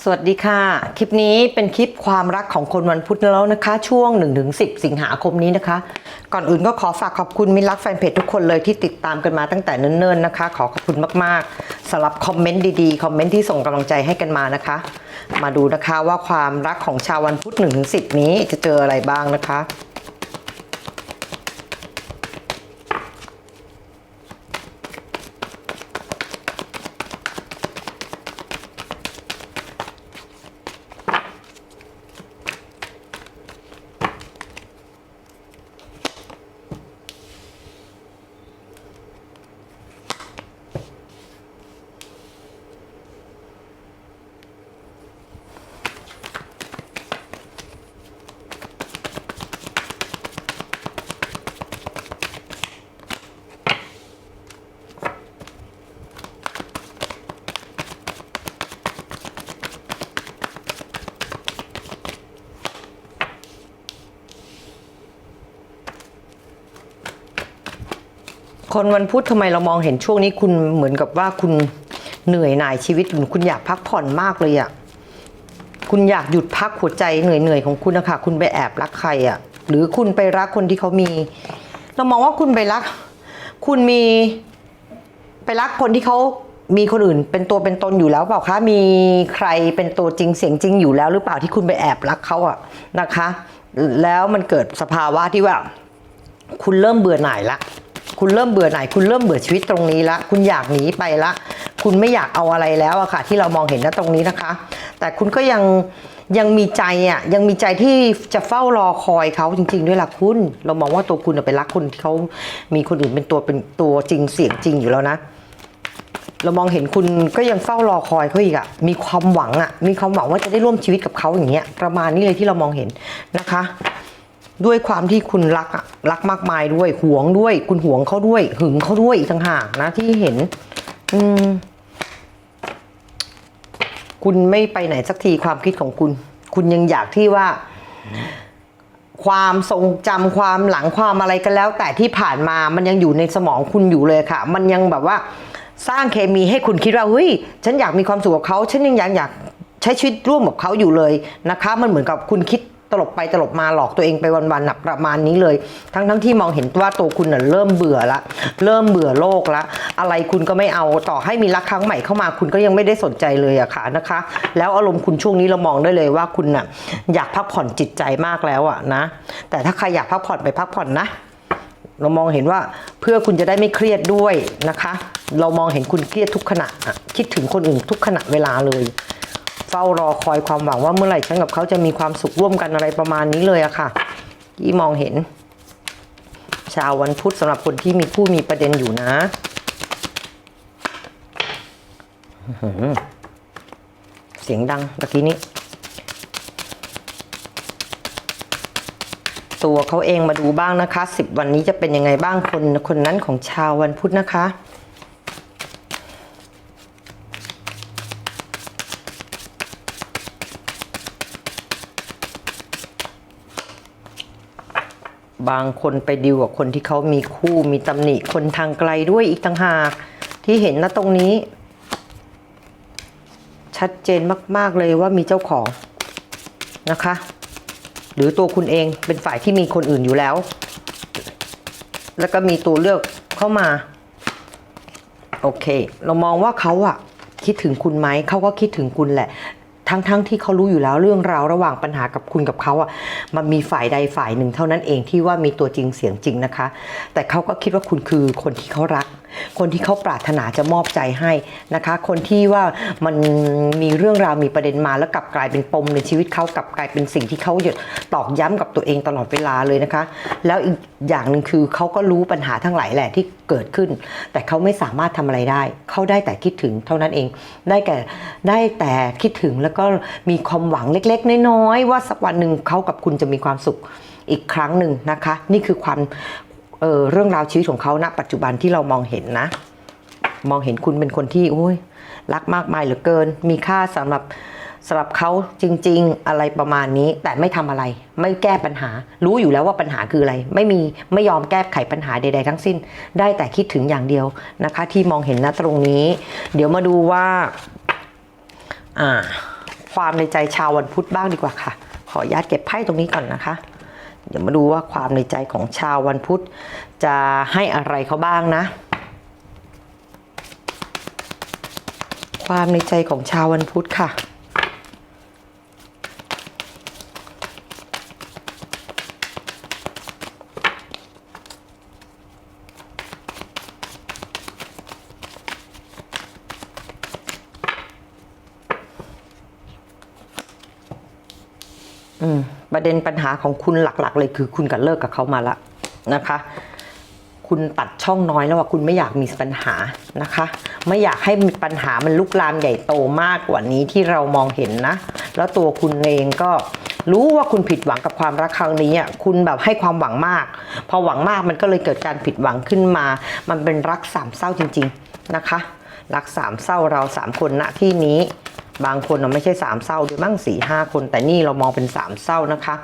สวัสดีค่ะ คลิปนี้เป็นคลิปความรักของคนวันพุธแล้วนะคะ ช่วง 1-10 สิงหาคมนี้นะคะ ก่อนอื่นก็ขอฝากขอบคุณมิรรักแฟนเพจทุกคนเลยที่ติดตามกันมาตั้งแต่เนิ่นๆนะคะ ขอขอบคุณมากๆสำหรับคอมเมนต์ดีๆ คอมเมนต์ที่ส่งกำลังใจให้กันมานะคะ มาดูนะคะว่าความรักของชาววันพุธ1-10 นี้จะเจออะไรบ้างนะคะ คนวันพุธทำไมเรามองเห็นช่วงนี้คุณเหมือนกับว่าคุณเหนื่อยหน่ายชีวิตคุณอยากพักผ่อนมากเลยอะคุณอยากหยุดพักหัวใจเหนื่อยๆของคุณนะคะคุณไปแอบรักใครอะหรือคุณไปรักคนที่เขามี เรามองว่าคุณไปรัก คุณมีไปรักคนที่เขามีคนอื่นเป็นตัวเป็นตนอยู่แล้วเปล่าคะมีใครเป็นตัวจริงเสียงจริงอยู่แล้ว หรือเปล่าที่คุณไปแอบรักเขาอะนะคะ แล้วมันเกิดสภาวะที่ว่า คุณเริ่มเบื่อหน่ายละ คุณเริ่มเบื่อไหน คุณเริ่มเบื่อชีวิตตรงนี้ละ คุณอยากหนีไปละ คุณไม่อยากเอาอะไรแล้วอะค่ะ ที่เรามองเห็นนะตรงนี้นะคะ แต่คุณก็ยังยังมีใจอะยังมีใจที่จะเฝ้ารอคอยเขาจริง ๆ ด้วยล่ะคุณ เรามองว่าตัวคุณไปรักคนที่เขามีคนอื่นเป็นตัวเป็นตัวจริงเสียงจริงอยู่แล้วนะ เรามองเห็นคุณก็ยังเฝ้ารอคอยเขาอีกอะมีความหวังอะมีความหวังว่าจะได้ร่วมชีวิตกับเขาอย่างเงี้ยประมาณนี้เลยที่เรามองเห็นนะคะ ด้วยความที่คุณรักอะรักมากมายด้วยหวงด้วย คุณหวงเขาด้วย หึงเขาด้วยอีกต่างหากนะที่เห็น อืม คุณไม่ไปไหนสักทีความคิดของคุณ คุณยังอยากที่ว่า ความทรงจำความหลังความอะไรกันแล้ว แต่ที่ผ่านมามันยังอยู่ในสมองคุณอยู่เลยค่ะ มันยังแบบว่า สร้างเคมีให้คุณคิดว่าเฮ้ยฉันอยากมีความสุขกับเขาฉันยังอยากอยากใช้ชีวิตร่วมกับเขาอยู่เลยนะคะ มันเหมือนกับคุณคิด ตลบไปตลบมาหลอกตัวเองไปวันๆหน่ะประมาณนี้เลย ทั้งทั้งที่มองเห็นว่าตัวคุณน่ะเริ่มเบื่อละ เริ่มเบื่อโลกละ อะไรคุณก็ไม่เอาต่อให้มีรักครั้งใหม่เข้ามาคุณก็ยังไม่ได้สนใจเลยอะค่ะนะคะ แล้วอารมณ์คุณช่วงนี้เรามองได้เลยว่าคุณน่ะอยากพักผ่อนจิตใจมากแล้วอะนะ แต่ถ้าใครอยากพักผ่อนไปพักผ่อนนะเรามองเห็นว่าเพื่อคุณจะได้ไม่เครียดด้วยนะคะ เรามองเห็นคุณเครียดทุกขณะคิดถึงคนอื่นทุกขณะเวลาเลย เฝ้ารอคอยความหวังว่าเมื่อไหร่ฉันกับเขาจะมีความสุขร่วมกันอะไรประมาณนี้เลยอะค่ะที่มองเห็น ชาววันพุธสำหรับคนที่มีผู้มีประเด็นอยู่นะเสียงดังตะกี้นี้ ตัวเขาเองมาดูบ้างนะคะสิบวันนี้จะเป็นยังไงบ้างคนคนนั้นของชาววันพุธนะคะ บางคนไปดิวกับคนที่เขามีคู่มีตำหนิคนทางไกลด้วยอีกต่างหาก ที่เห็นนะตรงนี้ ชัดเจนมาก ๆ เลยว่ามีเจ้าของนะคะ หรือตัวคุณเองเป็นฝ่ายที่มีคนอื่นอยู่แล้ว แล้วก็มีตัวเลือกเข้ามา โอเค เรามองว่าเขาอะคิดถึงคุณไหมเขาก็คิดถึงคุณแหละ ทั้งๆทที่เขารู้อยู่แล้วเรื่องราวระหว่างปัญหากับคุณกับเขาอะมันมีฝ่ายใดฝ่ายหนึ่งเท่านั้นเองที่ว่ามีตัวจริงเสียงจริงนะคะ แต่เขาก็คิดว่าคุณคือคนที่เขารัก คนที่เขาปรารถนาจะมอบใจให้นะคะ คนที่ว่ามันมีเรื่องราวมีประเด็นมาแล้วกลับกลายเป็นปมในชีวิตเขากลับกลายเป็นสิ่งที่เขาหยุดตอกย้ำกับตัวเองตลอดเวลาเลยนะคะ แล้วอีกอย่างหนึ่งคือเขาก็รู้ปัญหาทั้งหลายแหละที่เกิดขึ้น แต่เขาไม่สามารถทำอะไรได้ เขาได้แต่คิดถึงเท่านั้นเอง ได้แก่ได้แต่คิดถึงแล้วก็มีความหวังเล็ก ๆ น้อยๆว่าสักวันหนึ่งเขากับคุณจะมีความสุขอีกครั้งหนึ่งนะคะ นี่คือความ เออเรื่องราวชีวิตของเขาณปัจจุบันที่เรามองเห็นนะ มองเห็นคุณเป็นคนที่โอ้ยรักมากมายเหลือเกิน มีค่าสำหรับสำหรับเขาจริง ๆ อะไรประมาณนี้ แต่ไม่ทำอะไร ไม่แก้ปัญหา รู้อยู่แล้วว่าปัญหาคืออะไร ไม่มีไม่ยอมแก้ไขปัญหาใด ๆ ทั้งสิ้น ได้แต่คิดถึงอย่างเดียวนะคะ ที่มองเห็นนะตรงนี้ เดี๋ยวมาดูว่าอ่าความในใจชาววันพุธบ้างดีกว่าค่ะ ขออนุญาตเก็บไพ่ตรงนี้ก่อนนะคะ เดี๋ยวมาดูว่าความในใจของชาววันพุธจะให้อะไรเขาบ้างนะ ความในใจของชาววันพุธค่ะ ประเด็นปัญหาของคุณหลักๆ เลยคือคุณกับเลิกกับเขามาละนะคะ คุณตัดช่องน้อยแล้วว่าคุณไม่อยากมีปัญหานะคะ ไม่อยากให้มีปัญหามันลุกลามใหญ่โตมากกว่านี้ที่เรามองเห็นนะ แล้วตัวคุณเองก็รู้ว่าคุณผิดหวังกับความรักครั้งนี้อะคุณแบบให้ความหวังมาก พอหวังมากมันก็เลยเกิดการผิดหวังขึ้นมา มันเป็นรักสามเศร้าจริง ๆนะคะ รักสามเศร้าเราสามคนณที่นี้ บางคนน่ะไม่ใช่สามเศร้าด้วยมั้งสี่ห้าคน แต่นี่เรามองเป็นสามเศร้านะคะ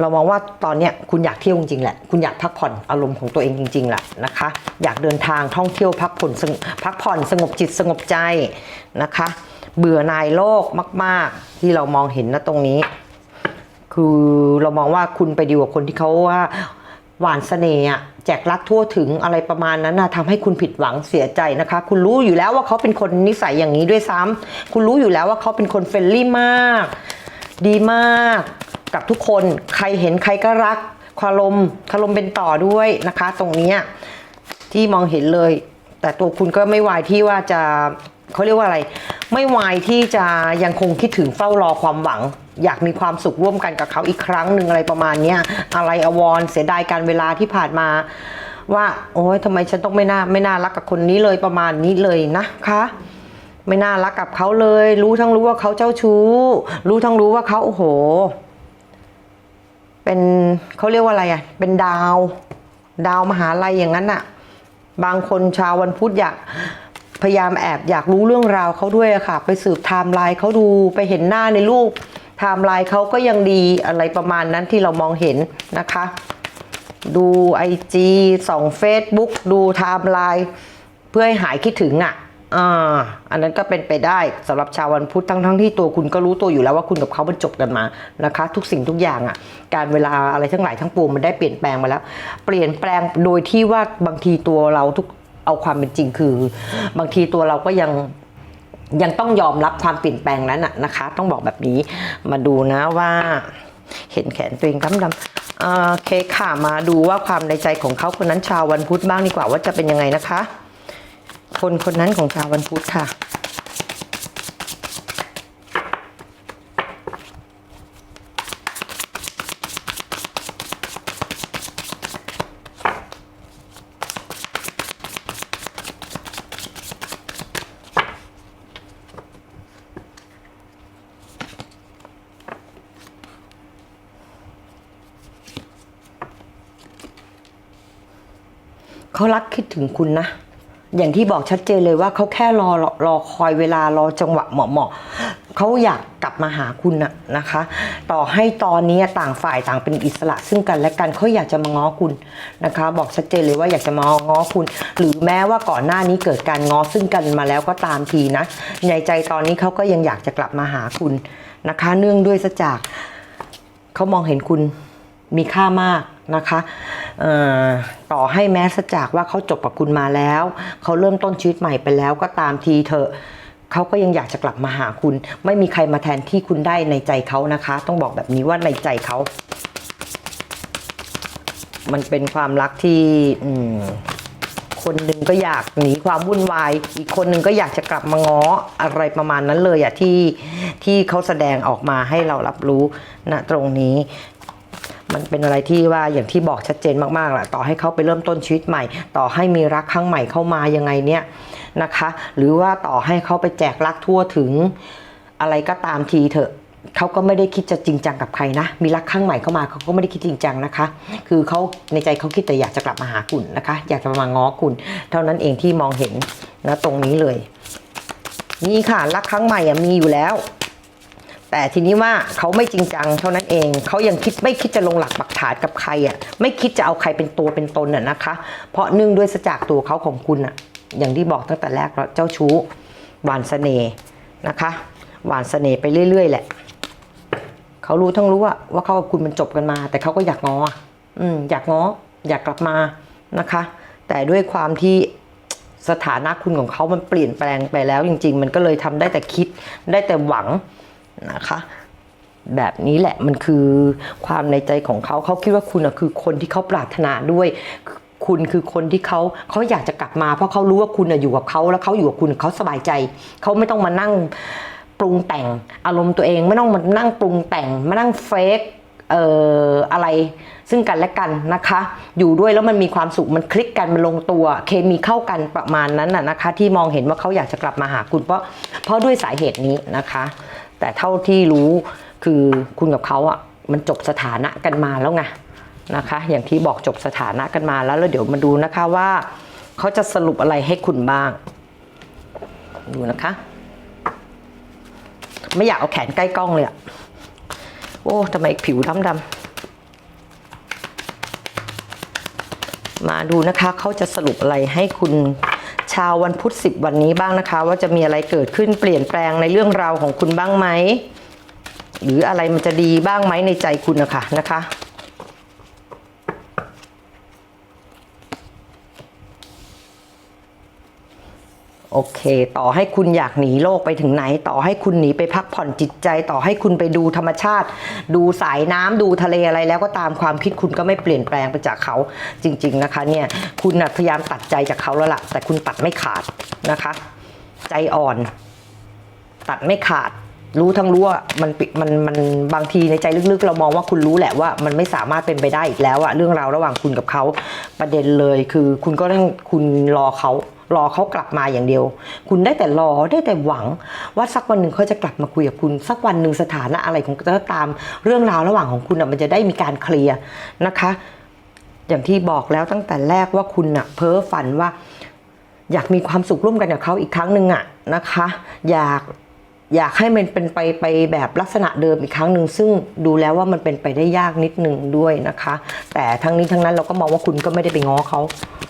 เรามองว่าตอนเนี้ยคุณอยากเที่ยวจริงๆแหละ คุณอยากพักผ่อนอารมณ์ของตัวเองจริงๆแหละนะคะ อยากเดินทางท่องเที่ยวพักผ่อนสงพักผ่อนสงบจิตสงบใจนะคะ เบื่อนายโลกมาก ๆ ที่เรามองเห็นนะตรงนี้ คือเรามองว่าคุณไปดีกว่าคนที่เขาว่าหวานเสน่ห์อะ แจกรักทั่วถึงอะไรประมาณนั้นนะทำให้คุณผิดหวังเสียใจนะคะ คุณรู้อยู่แล้วว่าเขาเป็นคนนิสัยอย่างนี้ด้วยซ้ำคุณรู้อยู่แล้วว่าเขาเป็นคนเฟรนลี่มาก ดีมาก กับทุกคนใครเห็นใครก็รักคารมคารมเป็นต่อด้วยนะคะ ตรงนี้ที่มองเห็นเลย แต่ตัวคุณก็ไม่วายที่ว่าจะ เขาเรียกว่าอะไร ไม่วายที่จะยังคงคิดถึงเฝ้ารอความหวัง อยากมีความสุขร่วมกันกับเขาอีกครั้งหนึ่งอะไรประมาณเนี้ยอะไรอวรเสียดายการเวลาที่ผ่านมา ว่า โอ้ยทำไมฉันต้องไม่น่าไม่น่ารักกับคนนี้เลยประมาณนี้เลยนะคะไม่น่ารักกับเขาเลย รู้ทั้งรู้ว่าเขาเจ้าชู้ รู้ทั้งรู้ว่าเขาโอ้โห เป็นเขาเรียกว่าอะไรอะ เป็นดาว ดาวมหาลัยอย่างนั้นอะ บางคนชาววันพุธอยาก พยายามแอบอยากรู้เรื่องราวเขาด้วยอะค่ะ ไปสืบไทม์ไลน์เขาดูไปเห็นหน้าในรูปไทม์ไลน์เขาก็ยังดีอะไรประมาณนั้นที่เรามองเห็นนะคะ ดูไอจีส่องเฟซบุ๊กดูไทม์ไลน์เพื่อให้หายคิดถึงอะอ่าอันนั้นก็เป็นไปได้สำหรับชาววันพุธทั้งทั้งที่ตัวคุณก็รู้ตัวอยู่แล้วว่าคุณกับเขามันจบกันมานะคะ ทุกสิ่งทุกอย่างอะ การเวลาอะไรทั้งหลายทั้งปวงมันได้เปลี่ยนแปลงมาแล้ว เปลี่ยนแปลงโดยที่ว่าบางทีตัวเราทุก เอาความเป็นจริงคือ บางทีตัวเราก็ยังยังต้องยอมรับความเปลี่ยนแปลงนั้นน่ะนะคะ ต้องบอกแบบนี้มาดูนะว่า เห็นแขนตัวเองดำดำอ่าโอเคค่ะมาดูว่าความในใจของเขาคนนั้นชาววันพุธบ้างดีกว่าว่าจะเป็นยังไงนะคะ คนคนนั้นของชาววันพุธค่ะ คิดถึงคุณนะ อย่างที่บอกชัดเจนเลยว่าเขาแค่รอรอรอคอยเวลารอจังหวะเหมาะเหมาะเขาอยากกลับมาหาคุณนะนะคะ ต่อให้ตอนนี้ต่างฝ่ายต่างเป็นอิสระ ซึ่งกันและกันเขาอยากจะมาง้อคุณนะคะ บอกชัดเจนเลยว่าอยากจะมาง้อคุณ หรือแม้ว่าก่อนหน้านี้เกิดการง้อซึ่งกันมาแล้วก็ตามทีนะในใจตอนนี้เขาก็ยังอยากจะกลับมาหาคุณนะคะ เนื่องด้วยซะจากเขามองเห็นคุณมีค่ามาก นะคะต่อให้แม้จากว่าเขาจบกับคุณมาแล้ว เขาเริ่มต้นชีวิตใหม่ไปแล้วก็ตามทีเถอะเขาก็ยังอยากจะกลับมาหาคุณ ไม่มีใครมาแทนที่คุณได้ในใจเขานะคะ ต้องบอกแบบนี้ว่าในใจเขา มันเป็นความรักที่คนหนึ่งก็อยากหนีความวุ่นวาย อีกคนหนึ่งก็อยากจะกลับมาง้ออะไรประมาณนั้นเลยอะที่ที่เขาแสดงออกมาให้เรารับรู้ณตรงนี้ มันเป็นอะไรที่ว่าอย่างที่บอกชัดเจนมากๆแหละต่อให้เขาไปเริ่มต้นชีวิตใหม่ ต่อให้มีรักครั้งใหม่เข้ามายังไงเนี่ยนะคะ หรือว่าต่อให้เขาไปแจกรักทั่วถึงอะไรก็ตามทีเถอะเขาก็ไม่ได้คิดจะจริงจังกับใครนะ มีรักครั้งใหม่เข้ามาเขาก็ไม่ได้คิดจริงจังนะคะ คือเขาในใจเขาคิดแต่อยากจะกลับมาหาคุณนะคะ อยากจะมาง้อคุณ เท่านั้นเองที่มองเห็นนะตรงนี้เลย นี่ค่ะรักครั้งใหม่อะมีอยู่แล้ว แต่ทีนี้ว่าเขาไม่จริงจังเท่านั้นเอง เขายังคิดไม่คิดจะลงหลักปักฐานกับใครอะ ไม่คิดจะเอาใครเป็นตัวเป็นตนอะนะคะ เพราะเนื่องด้วยสจากตัวเขาของคุณอะ อย่างที่บอกตั้งแต่แรกแล้วเจ้าชู้หวานเสน่ห์นะคะ หวานเสน่ห์ไปเรื่อย ๆ แหละ เขารู้ทั้งรู้ว่าว่าเขากับคุณมันจบกันมา แต่เขาก็อยากงออืมอยากงออยากกลับมานะคะ แต่ด้วยความที่สถานะคุณของเขามันเปลี่ยนแปลงไปแล้ว จริง ๆ มันก็เลยทำได้แต่คิดได้แต่หวัง นะคะแบบนี้แหละมันคือความในใจของเขาเขาคิดว่าคุณอะคือคนที่เขาปรารถนาด้วย คุณคือคนที่เขาเขาอยากจะกลับมาเพราะเขารู้ว่าคุณอะอยู่กับเขาแล้วเขาอยู่กับคุณเขาสบายใจเขาไม่ต้องมานั่งปรุงแต่งอารมณ์ตัวเองไม่ต้องมานั่งปรุงแต่งมานั่งเฟกเอ่ออะไรซึ่งกันและกันนะคะ อยู่ด้วยแล้วมันมีความสุขมันคลิกกันมันลงตัว เคมีเข้ากันประมาณนั้นน่ะนะคะ ที่มองเห็นว่าเขาอยากจะกลับมาหาคุณเพราะเพราะด้วยสาเหตุนี้นะคะ แต่เท่าที่รู้คือคุณกับเขาอะมันจบสถานะกันมาแล้วไงนะคะ อย่างที่บอกจบสถานะกันมาแล้วแล้วเดี๋ยวมาดูนะคะว่าเขาจะสรุปอะไรให้คุณบ้าง ดูนะคะ ไม่อยากเอาแขนใกล้กล้องเลยอะโอ้ทำไมผิวดำดำมาดูนะคะเขาจะสรุปอะไรให้คุณ ชาววันพุธสิบวันนี้บ้างนะคะ ว่าจะมีอะไรเกิดขึ้นเปลี่ยนแปลงในเรื่องราวของคุณบ้างไหมหรืออะไรมันจะดีบ้างไหมในใจคุณนะคะนะคะ โอเค ต่อให้คุณอยากหนีโลกไปถึงไหน ต่อให้คุณหนีไปพักผ่อนจิตใจ ต่อให้คุณไปดูธรรมชาติ ดูสายน้ำดูทะเลอะไรแล้วก็ตามความคิดคุณก็ไม่เปลี่ยนแปลงไปจากเขาจริง ๆนะคะเนี่ยคุณพยายามตัดใจจากเขาแล้วล่ะ แต่คุณตัดไม่ขาดนะคะ ใจอ่อน ตัดไม่ขาดรู้ทั้งรู้ว่ามันมันมันบางทีในใจลึกๆ เรามองว่าคุณรู้แหละว่า มันไม่สามารถเป็นไปได้อีกแล้วอะเรื่องราวระหว่างคุณกับเขาประเด็นเลยคือคุณก็ต้องคุณรอเขา รอเขากลับมาอย่างเดียว คุณได้แต่รอได้แต่หวัง ว่าสักวันหนึ่งเขาจะกลับมาคุยกับคุณ สักวันหนึ่งสถานะอะไรของก็ตามเรื่องราวระหว่างของคุณอะมันจะได้มีการเคลียร์นะคะ อย่างที่บอกแล้วตั้งแต่แรกว่าคุณอะเพ้อฝันว่า อยากมีความสุขร่วมกันกับเขาอีกครั้งหนึ่งอะนะคะ อยาก อยากให้มันเป็นไปไปแบบลักษณะเดิมอีกครั้งหนึ่งซึ่งดูแล้วว่ามันเป็นไปได้ยากนิดหนึ่งด้วยนะคะ แต่ทั้งนี้ทั้งนั้นเราก็มองว่าคุณก็ไม่ได้ไปง้อเขา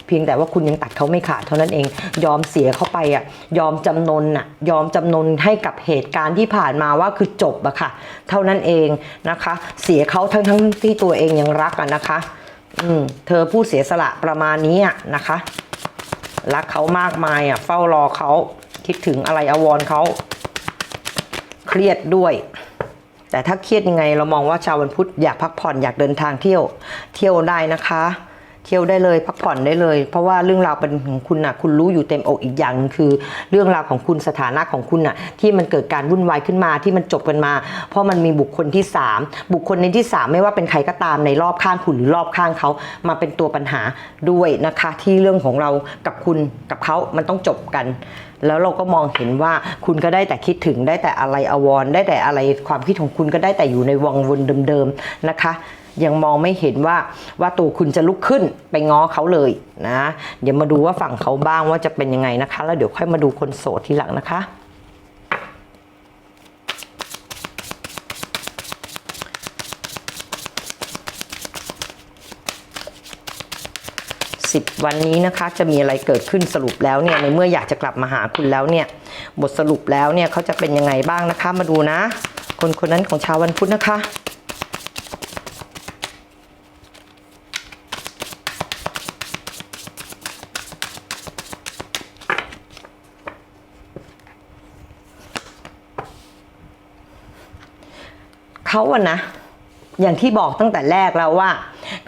เพียงแต่ว่าคุณยังตัดเขาไม่ขาดเท่านั้นเอง ยอมเสียเขาไปอะยอมจำนนอะยอมจำนนให้กับเหตุการณ์ที่ผ่านมาว่าคือจบอะค่ะ เท่านั้นเองนะคะ เสียเขาทั้งทั้งที่ตัวเองยังรักอะนะคะ อืมเธอผู้เสียสละประมาณนี้อะนะคะ รักเขามากมายอะเฝ้ารอเขาคิดถึงอะไรอาวรเขา รียดด้วย แต่ถ้าเครียดยังไงเรามองว่าชาววันพุธอยากพักผ่อนอยากเดินทางเที่ยว เที่ยวได้นะคะ เที่ยวได้เลยพักผ่อนได้เลย เพราะว่าเรื่องราวเป็นของคุณน่ะคุณรู้อยู่เต็มอกอีกอย่างหนึ่งคือ เรื่องราวของคุณสถานะของคุณน่ะที่มันเกิดการวุ่นวายขึ้นมาที่มันจบกันมา เพราะมันมีบุคคลที่สามบุคคลในที่สามไม่ว่าเป็นใครก็ตามในรอบข้างคุณหรือรอบข้างเขามาเป็นตัวปัญหาด้วยนะคะ ที่เรื่องของเรากับคุณกับเขามันต้องจบกันแล้วเราก็มองเห็นว่าคุณก็ได้แต่คิดถึงได้แต่อะไรอววรได้แต่อะไรความคิดของคุณก็ได้แต่อยู่ในวังวนเดิมๆนะคะ ยังมองไม่เห็นว่าว่าตัวคุณจะลุกขึ้นไปง้อเขาเลยนะ เดี๋ยวมาดูว่าฝั่งเขาบ้างว่าจะเป็นยังไงนะคะ แล้วเดี๋ยวค่อยมาดูคนโสดทีหลังนะคะสิบวันนี้นะคะจะมีอะไรเกิดขึ้นสรุปแล้วเนี่ยในเมื่ออยากจะกลับมาหาคุณแล้วเนี่ยบทสรุปแล้วเนี่ยเขาจะเป็นยังไงบ้างนะคะมาดูนะ คนคนนั้นของชาววันพุธนะคะ เขาอะนะ อย่างที่บอกตั้งแต่แรกแล้วว่า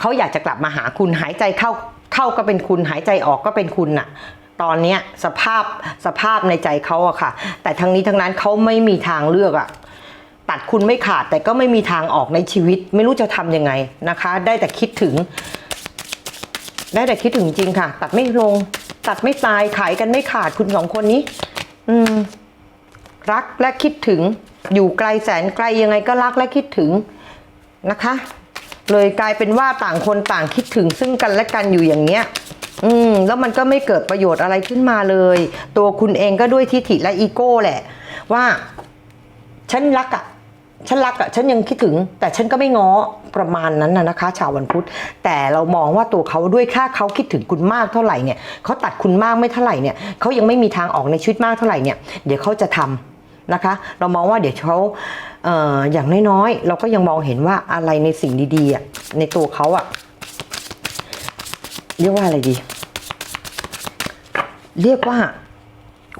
เขาอยากจะกลับมาหาคุณหายใจเข้าเข้าก็เป็นคุณหายใจออกก็เป็นคุณน่ะ ตอนเนี้ยสภาพสภาพในใจเขาอะค่ะ แต่ทั้งนี้ทั้งนั้นเขาไม่มีทางเลือกอะตัดคุณไม่ขาดแต่ก็ไม่มีทางออกในชีวิต ไม่รู้จะทำยังไงนะคะ ได้แต่คิดถึง ได้แต่คิดถึงจริงค่ะ ตัดไม่ลง ตัดไม่ตายขายกันไม่ขาดคุณสองคนนี้ อืม รักและคิดถึง อยู่ไกลแสนไกลยังไงก็รักและคิดถึงนะคะ เลยกลายเป็นว่าต่างคนต่างคิดถึงซึ่งกันและกันอยู่อย่างเนี้ยอืมแล้วมันก็ไม่เกิดประโยชน์อะไรขึ้นมาเลย ตัวคุณเองก็ด้วยทิฐิและอีโก้แหละ ว่า ฉันรักอะ่ะฉันรักอะ่ะฉันยังคิดถึง แต่ฉันก็ไม่ง้อประมาณนั้นนะนะคะ ชาววันพุธ แต่เรามองว่าตัวเขาด้วยค่าเขาคิดถึงคุณมากเท่าไหร่เนี่ยเขาตัดคุณมากไม่เท่าไหร่เนี่ยเขายังไม่มีทางออกในชีวิตมากเท่าไหร่เนี่ย เดี๋ยวเขาจะทำ นะคะ เรามองว่าเดี๋ยวเขาเอออย่างน้อยๆ เราก็ยังมองเห็นว่าอะไรในสิ่งดีๆในตัวเขาอะเรียกว่าอะไรดี เรียกว่า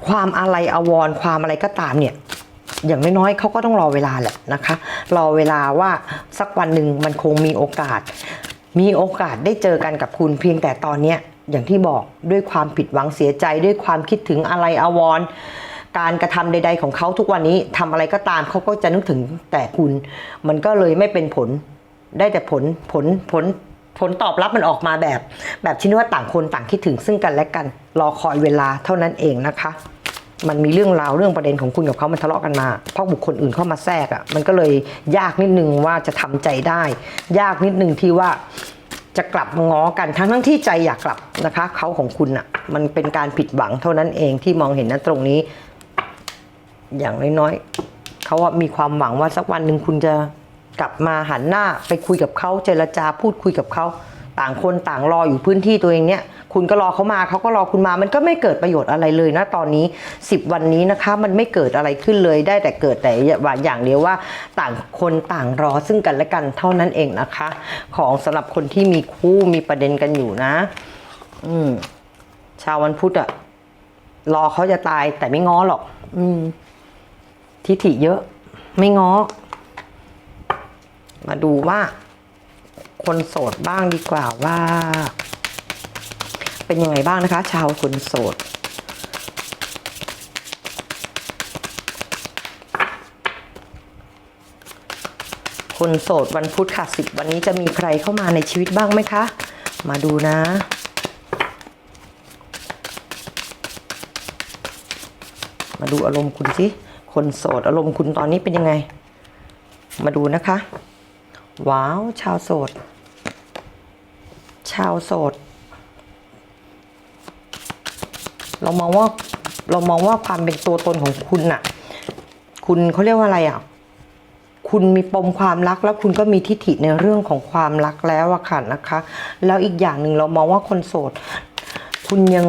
ความอะไรอาวรความอะไรก็ตามเนี่ยอย่างน้อยๆเขาก็ต้องรอเวลาแหละนะคะ รอเวลาว่าสักวันหนึ่งมันคงมีโอกาส มีโอกาสได้เจอกันกับคุณเพียงแต่ตอนเนี้ยอย่างที่บอกด้วยความผิดหวังเสียใจด้วยความคิดถึงอะไรอาวร การกระทำใด ๆ ของเขาทุกวันนี้ทำอะไรก็ตามเขาก็จะนึกถึงแต่คุณ มันก็เลยไม่เป็นผลได้แต่ผลผลผลผลตอบรับมันออกมาแบบ แบบชนิดว่าต่างคนต่างคิดถึงซึ่งกันและกัน รอคอยเวลาเท่านั้นเองนะคะ มันมีเรื่องราวเรื่องประเด็นของคุณกับเขามันทะเลาะกันมา เพราะบุคคลอื่นเข้ามาแทรกอะ่ะมันก็เลยยากนิดนึงว่าจะทำใจได้ ยากนิดนึงที่ว่าจะกลับง้อกันทั้งทั้งที่ใจอยากกลับนะคะ เขาของคุณอะ่ะมันเป็นการผิดหวังเท่านั้นเองที่มองเห็นนะตรงนี้ อย่างน้อยๆเขาอะมีความหวังว่าสักวันหนึ่งคุณจะกลับมาหันหน้าไปคุยกับเขาเจรจาพูดคุยกับเขาต่างคนต่างรออยู่พื้นที่ตัวเองเนี่ย คุณก็รอเขามาเขาก็รอคุณมา มันก็ไม่เกิดประโยชน์อะไรเลยนะตอนนี้ 10 วันนี้นะคะ มันไม่เกิดอะไรขึ้นเลยได้แต่เกิดแต่ว่าอย่างเดียวว่า ต่างคนต่างรอซึ่งกันและกันเท่านั้นเองนะคะ ของสำหรับคนที่มีคู่มีประเด็นกันอยู่นะ อืมชาววันพุธอะรอเขาจะตายแต่ไม่ง้อหรอก อืม ทิฐิเยอะ ไม่ง้อ มาดูว่า คนโสดบ้างดีกว่าว่า เป็นยังไงบ้างนะคะ ชาวคนโสดคนโสดวันพุธค่ะสิบวันนี้จะมีใครเข้ามาในชีวิตบ้างไหมคะ มาดูนะ มาดูอารมณ์คุณสิ คนโสดอารมณ์คุณตอนนี้เป็นยังไง มาดูนะคะ ว้าว ชาวโสด ชาวโสด เรามองว่าเรามองว่าความเป็นตัวตนของคุณน่ะ คุณเขาเรียกว่าอะไรอะ คุณมีปมความรักแล้วคุณก็มีทิฐิในเรื่องของความรักแล้วอะค่ะนะคะ แล้วอีกอย่างหนึ่งเรามองว่าคนโสด คุณยัง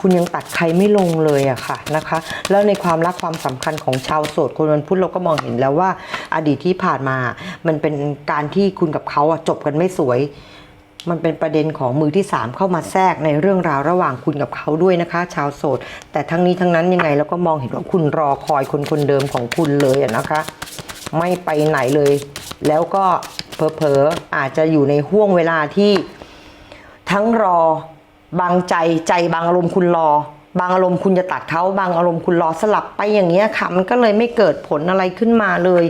คุณยังตัดใครไม่ลงเลยอะค่ะนะคะ แล้วในความรักความสำคัญของชาวโสดคนวันพุธเราก็มองเห็นแล้วว่าอดีตที่ผ่านมา มันเป็นการที่คุณกับเขาอะจบกันไม่สวย มันเป็นประเด็นของมือที่ 3 เข้ามาแทรกในเรื่องราวระหว่างคุณกับเขาด้วยนะคะ ชาวโสด แต่ทั้งนี้ทั้งนั้นยังไงเราก็มองเห็นว่าคุณรอคอยคนคนเดิมของคุณเลยอะนะคะ ไม่ไปไหนเลย แล้วก็เผลอๆอาจจะอยู่ในห่วงเวลาที่ทั้งรอ บางใจใจบางอารมณ์คุณรอ บางอารมณ์คุณจะตัดเขาบางอารมณ์คุณรอสลับไปอย่างเงี้ยค่ะ มันก็เลยไม่เกิดผลอะไรขึ้นมาเลย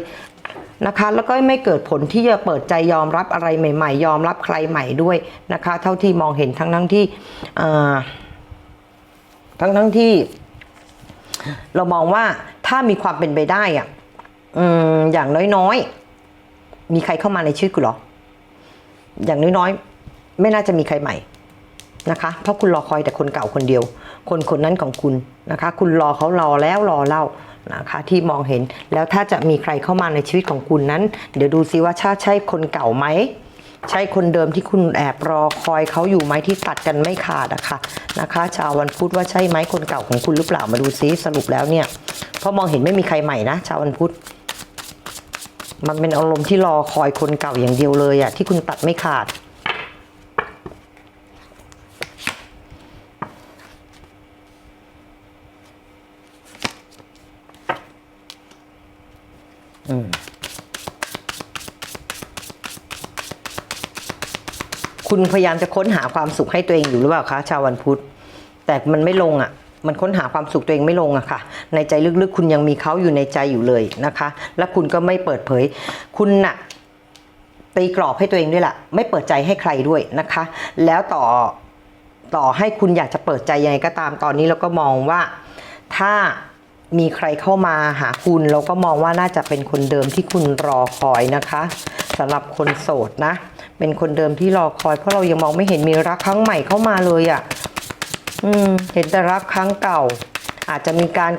นะคะ แล้วก็ไม่เกิดผลที่จะเปิดใจยอมรับอะไรใหม่ ๆ ยอมรับใครใหม่ด้วยนะคะ เท่าที่มองเห็นทั้งทั้งที่ทั้งทั้งที่ เรามองว่าถ้ามีความเป็นไปได้อะอืมอย่างน้อยๆ มีใครเข้ามาในชีวิตคุณเหรอ อย่างน้อยๆ ไม่น่าจะมีใครใหม่ นะคะ เพราะคุณรอคอยแต่คนเก่าคนเดียว คนคนนั้นของคุณนะคะ คุณรอเขารอแล้วรอเล่านะคะที่มองเห็นแล้วถ้าจะมีใครเข้ามาในชีวิตของคุณนั้น เดี๋ยวดูซิว่าชาใช่คนเก่าไหมใช่คนเดิมที่คุณแอบรอคอยเขาอยู่ไหมที่ตัดกันไม่ขาดอะค่ะนะคะชาววันพุธว่าใช่ไหมคนเก่าของคุณหรือเปล่ามาดูซิสรุปแล้วเนี่ยเพราะมองเห็นไม่มีใครใหม่นะ ชาววันพุธมันเป็นอารมณ์ที่รอคอยคนเก่าอย่างเดียวเลยอะที่คุณตัดไม่ขาด คุณพยายามจะค้นหาความสุขให้ตัวเองอยู่หรือเปล่าคะชาววันพุธ แต่มันไม่ลงอะ่ะ มันค้นหาความสุขตัวเองไม่ลงอะค่ะ ในใจลึกๆ คุณยังมีเขาอยู่ในใจอยู่เลยนะคะ และคุณก็ไม่เปิดเผย คุณน่ะตีกรอบให้ตัวเองด้วยล่ะ ไม่เปิดใจให้ใครด้วยนะคะ แล้วต่อต่อให้คุณอยากจะเปิดใจยังไงก็ตามตอนนี้เราก็มองว่าถ้า มีใครเข้ามาหาคุณเราก็มองว่าน่าจะเป็นคนเดิมที่คุณรอคอยนะคะสำหรับคนโสดนะ เป็นคนเดิมที่รอคอย เพราะเรายังมองไม่เห็นมีรักครั้งใหม่เข้ามาเลยอะ่ะอืมเห็นแต่รักครั้งเก่า อาจจะมีการ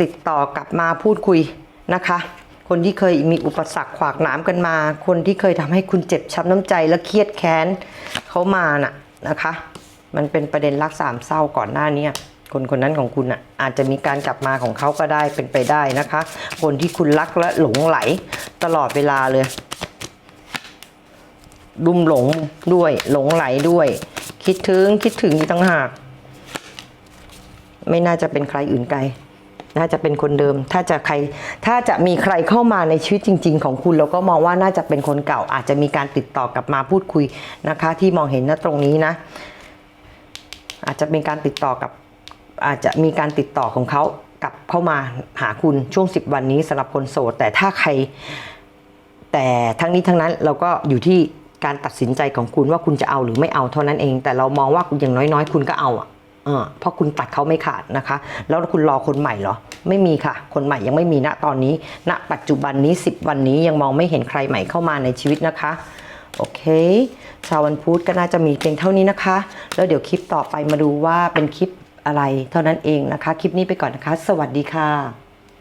ติดต่อกลับมาพูดคุยนะคะ คนที่เคยมีอุปสรรคขวากหนามกันมา คนที่เคยทำให้คุณเจ็บช้ำน้ำใจและเครียดแค้นเขามาน่ะนะคะ มันเป็นประเด็นรักสามเศร้าก่อนหน้าเนี้ คนคนนั้นของคุณอะอาจจะมีการกลับมาของเขาก็ได้เป็นไปได้นะคะ คนที่คุณรักและหลงไหลตลอดเวลาเลยดุมหลงด้วยหลงไหลด้วย คิดถึงคิดถึงอีกต่างหาก ไม่น่าจะเป็นใครอื่นไกล น่าจะเป็นคนเดิม ถ้าจะใคร ถ้าจะมีใครเข้ามาในชีวิตจริง ๆ ของคุณเราก็มองว่าน่าจะเป็นคนเก่า อาจจะมีการติดต่อกลับมาพูดคุยนะคะ ที่มองเห็นนะตรงนี้นะ อาจจะเป็นการติดต่อกับ อาจจะมีการติดต่อของเขากลับเข้ามาหาคุณช่วง 10 วันนี้สำหรับคนโสด แต่ถ้าใคร แต่ทั้งนี้ทั้งนั้นเราก็อยู่ที่การตัดสินใจของคุณว่าคุณจะเอาหรือไม่เอาเท่านั้นเอง แต่เรามองว่าอย่างน้อยๆ คุณก็เอาอะเออเพราะคุณตัดเขาไม่ขาดนะคะ แล้วคุณรอคนใหม่เหรอ ไม่มีค่ะ คนใหม่ยังไม่มีณตอนนี้ณปัจจุบันนี้ 10 วันนี้ยังมองไม่เห็นใครใหม่เข้ามาในชีวิตนะคะ โอเค ชาววันพุธก็น่าจะมีเพียงเท่านี้นะคะ แล้วเดี๋ยวคลิปต่อไปมาดูว่าเป็นคลิป อะไร เท่านั้นเองนะคะ คลิปนี้ไปก่อนนะคะ สวัสดีค่ะ